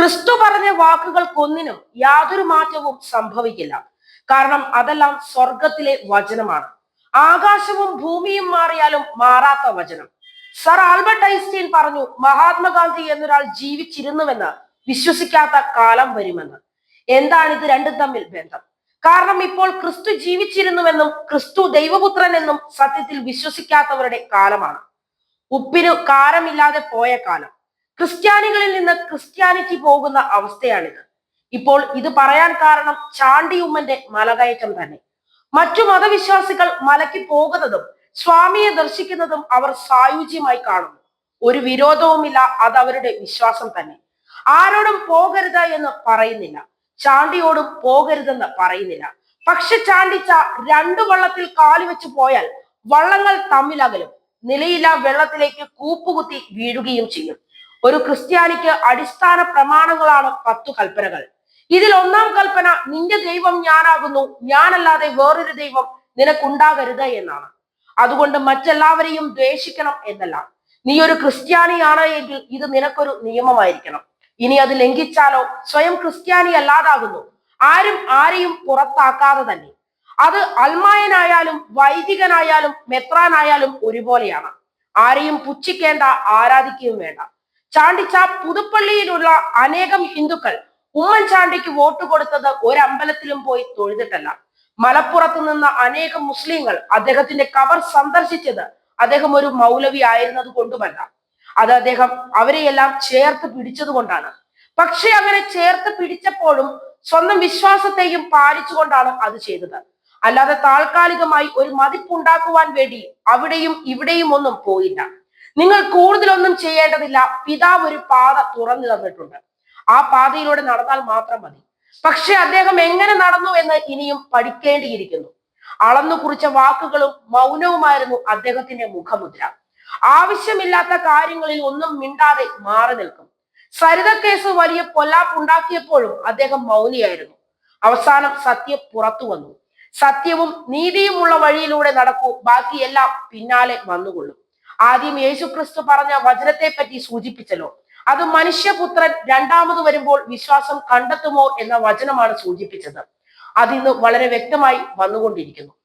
ക്രിസ്തു പറഞ്ഞ വാക്കുകൾക്കൊന്നിനും യാതൊരു മാറ്റവും സംഭവിക്കില്ല. കാരണം അതെല്ലാം സ്വർഗത്തിലെ വചനമാണ്. ആകാശവും ഭൂമിയും മാറിയാലും മാറാത്ത വചനം. സർ ആൽബർട്ട് ഐൻസ്റ്റീൻ പറഞ്ഞു മഹാത്മാഗാന്ധി എന്നൊരാൾ ജീവിച്ചിരുന്നുവെന്ന് വിശ്വസിക്കാത്ത കാലം വരുമെന്ന്. എന്താണ് ഇത് രണ്ടും തമ്മിൽ ബന്ധം? കാരണം ഇപ്പോൾ ക്രിസ്തു ജീവിച്ചിരുന്നുവെന്നും ക്രിസ്തു ദൈവപുത്രൻ എന്നും സത്യത്തിൽ വിശ്വസിക്കാത്തവരുടെ കാലമാണ്. ഉപ്പിന് കാരമില്ലാതെ പോയ കാലം. ക്രിസ്ത്യാനികളിൽ നിന്ന് ക്രിസ്ത്യാനിറ്റി പോകുന്ന അവസ്ഥയാണിത്. ഇപ്പോൾ ഇത് പറയാൻ കാരണം ചാണ്ടി ഉമ്മന്റെ മലകയറ്റം തന്നെ. മറ്റു മതവിശ്വാസികൾ മലയ്ക്ക് പോകുന്നതും സ്വാമിയെ ദർശിക്കുന്നതും അവർ സായുജ്യമായി കാണുന്നു. ഒരു വിരോധവുമില്ല അത് അവരുടെ വിശ്വാസം തന്നെ. ആരോടും പോകരുത് എന്ന് പറയുന്നില്ല. ചാണ്ടിയോടും പോകരുതെന്ന് പറയുന്നില്ല. പക്ഷെ ചാണ്ടിച്ച രണ്ടു വള്ളത്തിൽ കാലുവെച്ച് പോയാൽ വള്ളങ്ങൾ തമ്മിലകലും നിലയില്ല വെള്ളത്തിലേക്ക് കൂപ്പുകുത്തി വീഴുകയും ചെയ്യും. ഒരു ക്രിസ്ത്യാനിക്ക് അടിസ്ഥാന പ്രമാണങ്ങളാണ് പത്തു കൽപ്പനകൾ. ഇതിൽ ഒന്നാം കൽപ്പന നിന്റെ ദൈവം ഞാനാകുന്നു ഞാനല്ലാതെ വേറൊരു ദൈവം നിനക്കുണ്ടാകരുത് എന്നാണ്. അതുകൊണ്ട് മറ്റെല്ലാവരെയും ദ്വേഷിക്കണം എന്നല്ല. നീ ഒരു ക്രിസ്ത്യാനിയാണ് എങ്കിൽ ഇത് നിനക്കൊരു നിയമമായിരിക്കണം. ഇനി അത് ലംഘിച്ചാലോ? സ്വയം ക്രിസ്ത്യാനി അല്ലാതാകുന്നു. ആരും ആരെയും പുറത്താക്കാതെ തന്നെ. അത് അൽമായനായാലും വൈദികനായാലും മെത്രാനായാലും ഒരുപോലെയാണ്. ആരെയും പുച്ഛിക്കേണ്ട ആരാധിക്കുകയും വേണ്ട. ചാണ്ടിച്ച പുതുപ്പള്ളിയിലുള്ള അനേകം ഹിന്ദുക്കൾ ഉമ്മൻചാണ്ടിക്ക് വോട്ട് കൊടുത്തത് ഒരമ്പലത്തിലും പോയി തൊഴുതിട്ടല്ല. മലപ്പുറത്ത് നിന്ന് അനേകം മുസ്ലിങ്ങൾ അദ്ദേഹത്തിന്റെ കവർ സന്ദർശിച്ചത് അദ്ദേഹം ഒരു മൗലവി ആയിരുന്നത് കൊണ്ടുമല്ല. അത് അദ്ദേഹം അവരെയെല്ലാം ചേർത്ത് പിടിച്ചത് കൊണ്ടാണ്. പക്ഷെ അങ്ങനെ ചേർത്ത് പിടിച്ചപ്പോഴും സ്വന്തം വിശ്വാസത്തെയും പാലിച്ചുകൊണ്ടാണ് അത് ചെയ്തത്. അല്ലാതെ താൽക്കാലികമായി ഒരു മതിപ്പുണ്ടാക്കുവാൻ വേണ്ടി അവിടെയും ഇവിടെയും ഒന്നും പോയില്ല. നിങ്ങൾ കൂടുതലൊന്നും ചെയ്യേണ്ടതില്ല. പിതാവ് ഒരു പാത തുറന്നു തന്നിട്ടുണ്ട്. ആ പാതയിലൂടെ നടന്നാൽ മാത്രം മതി. പക്ഷെ അദ്ദേഹം എങ്ങനെ നടന്നു എന്ന് ഇനിയും പഠിക്കേണ്ടിയിരിക്കുന്നു. അളന്നു കുറിച്ച വാക്കുകളും മൗനവുമായിരുന്നു അദ്ദേഹത്തിന്റെ മുഖമുദ്ര. ആവശ്യമില്ലാത്ത കാര്യങ്ങളിൽ ഒന്നും മിണ്ടാതെ മാറി നിൽക്കും. സരിത കേസ് വലിയ പൊല്ലാപ്പുണ്ടാക്കിയപ്പോഴും അദ്ദേഹം മൗനിയായിരുന്നു. അവസാനം സത്യം പുറത്തു വന്നു. സത്യവും നീതിയുമുള്ള വഴിയിലൂടെ നടക്കൂ. ബാക്കിയെല്ലാം പിന്നാലെ വന്നുകൊള്ളും. ആദ്യം യേശുക്രിസ്തു പറഞ്ഞ വചനത്തെ പറ്റി സൂചിപ്പിച്ചല്ലോ. അത് മനുഷ്യപുത്രൻ രണ്ടാമത് വരുമ്പോൾ വിശ്വാസം കണ്ടെത്തുമോ എന്ന വചനമാണ് സൂചിപ്പിച്ചത്. അതിന്ന് വളരെ വ്യക്തമായി വന്നുകൊണ്ടിരിക്കുന്നു.